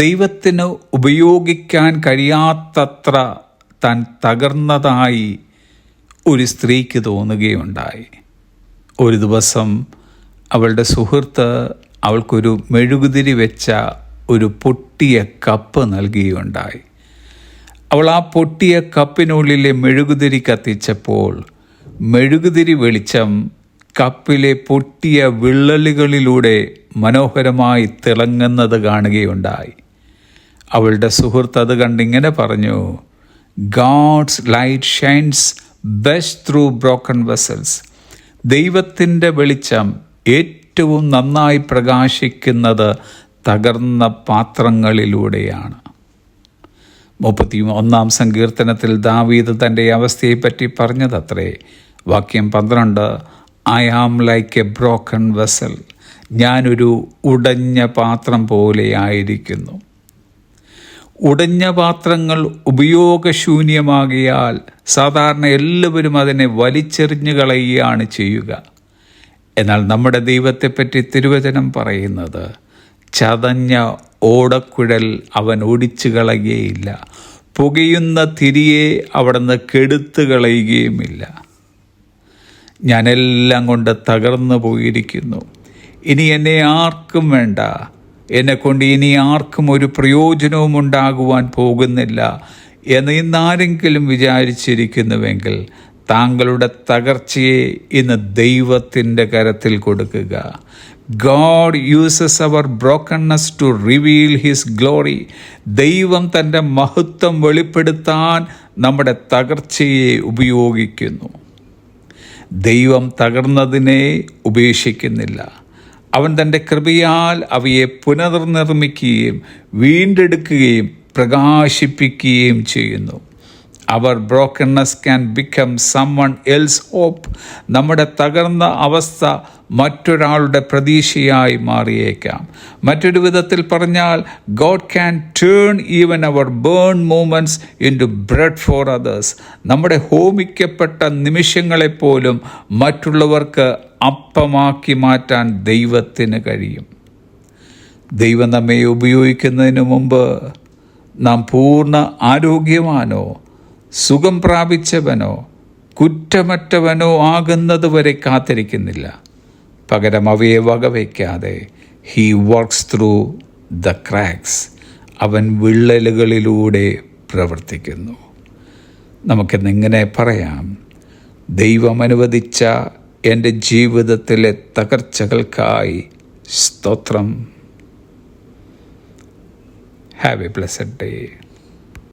ദൈവത്തിന് ഉപയോഗിക്കാൻ കഴിയാത്തത്ര താൻ തകർന്നതായി ഒരു സ്ത്രീക്ക് തോന്നുകയുണ്ടായി. ഒരു ദിവസം അവളുടെ സുഹൃത്ത് അവൾക്കൊരു മെഴുകുതിരി വെച്ച ഒരു പൊട്ടിയ കപ്പ് നൽകുകയുണ്ടായി. അവൾ ആ പൊട്ടിയ കപ്പിനുള്ളിലെ മെഴുകുതിരി കത്തിച്ചപ്പോൾ മെഴുകുതിരി വെളിച്ചം കപ്പിലെ പൊട്ടിയ വിള്ളലുകളിലൂടെ മനോഹരമായി തിളങ്ങുന്നത് കാണുകയുണ്ടായി. അവളുടെ സുഹൃത്ത് അത് കണ്ടിങ്ങനെ പറഞ്ഞു God's light shines best through broken vessels ദൈവത്തിന്റെ വെളിച്ചം ഏറ്റവും നന്നായി പ്രകാശിക്കുന്നത് തകർന്ന പാത്രങ്ങളിലൂടെയാണ്. മുപ്പത്തി ഒന്നാം സങ്കീർത്തനത്തിൽ ദാവീദ് തന്റെ അവസ്ഥയെപ്പറ്റി പറഞ്ഞതത്രേ. വാക്യം പന്ത്രണ്ട് I am like a broken vessel ഞാനൊരു ഉടഞ്ഞ പാത്രം പോലെയായിരിക്കുന്നു ഉടഞ്ഞ പാത്രങ്ങൾ ഉപയോഗശൂന്യമാകിയാൽ സാധാരണ എല്ലാവരും അതിനെ വലിച്ചെറിഞ്ഞു കളയുകയാണ് ചെയ്യുക. എന്നാൽ നമ്മുടെ ദൈവത്തെപ്പറ്റി തിരുവചനം പറയുന്നത് ചതഞ്ഞ ഓടക്കുഴൽ അവൻ ഒടിച്ചു കളയുകയില്ല. പുകയുന്ന തിരിയെ അവിടുന്ന് കെടുത്തു കളയുകയുമില്ല. ഞാനെല്ലാം കൊണ്ട് തകർന്നു പോയിരിക്കുന്നു. ഇനി എന്നെ ആർക്കും വേണ്ട. എന്നെ കൊണ്ട് ഇനി ആർക്കും ഒരു പ്രയോജനവും ഉണ്ടാകുവാൻ പോകുന്നില്ല എന്ന് ഇന്നാരെങ്കിലും വിചാരിച്ചിരിക്കുന്നുവെങ്കിൽ താങ്കളുടെ തകർച്ചയെ ഇന്ന് ദൈവത്തിന്റെ കരത്തിൽ കൊടുക്കുക. God uses our brokenness to reveal his glory ദൈവം തന്റെ മഹത്വം വെളിപ്പെടുത്താൻ നമ്മുടെ തകർച്ചയെ ഉപയോഗിക്കുന്നു. ദൈവം തകർന്നതിനെ ഉപേക്ഷിക്കുന്നില്ല. അവൻ തന്റെ കൃപയാൽ അവയെ പുനർനിർമ്മിക്കുകയും വീണ്ടെടുക്കുകയും പ്രകാശിപ്പിക്കുകയും ചെയ്യുന്നു. Our brokenness can become someone else hope നമ്മുടെ തകർന്ന അവസ്ഥ മറ്റൊരാളുടെ പ്രതീക്ഷയായി മാറിയേക്കാം. മറ്റൊരു വിധത്തിൽ പറഞ്ഞാൽ God can turn even our burn moments into bread for others നമ്മുടെ ഹോമിക്കപ്പെട്ട നിമിഷങ്ങളെപ്പോലും മറ്റുള്ളവർക്ക് അപ്പമാക്കി മാറ്റാൻ ദൈവത്തിന് കഴിയും. ദൈവം നമ്മെ ഉപയോഗിക്കുന്നതിന് മുമ്പ് നാം പൂർണ ആരോഗ്യവാനോ സുഖം പ്രാപിച്ചവനോ കുറ്റമറ്റവനോ ആകുന്നത് വരെ കാത്തിരിക്കുന്നില്ല. പകരം അവയെ വകവയ്ക്കാതെ he works through the cracks അവൻ വിള്ളലുകളിലൂടെ പ്രവർത്തിക്കുന്നു. നമുക്കെന്നിങ്ങനെ പറയാം. ദൈവം അനുവദിച്ച എന്റെ ജീവിതത്തിലെ തകർച്ചകൾക്കായി സ്തോത്രം. Have A plus day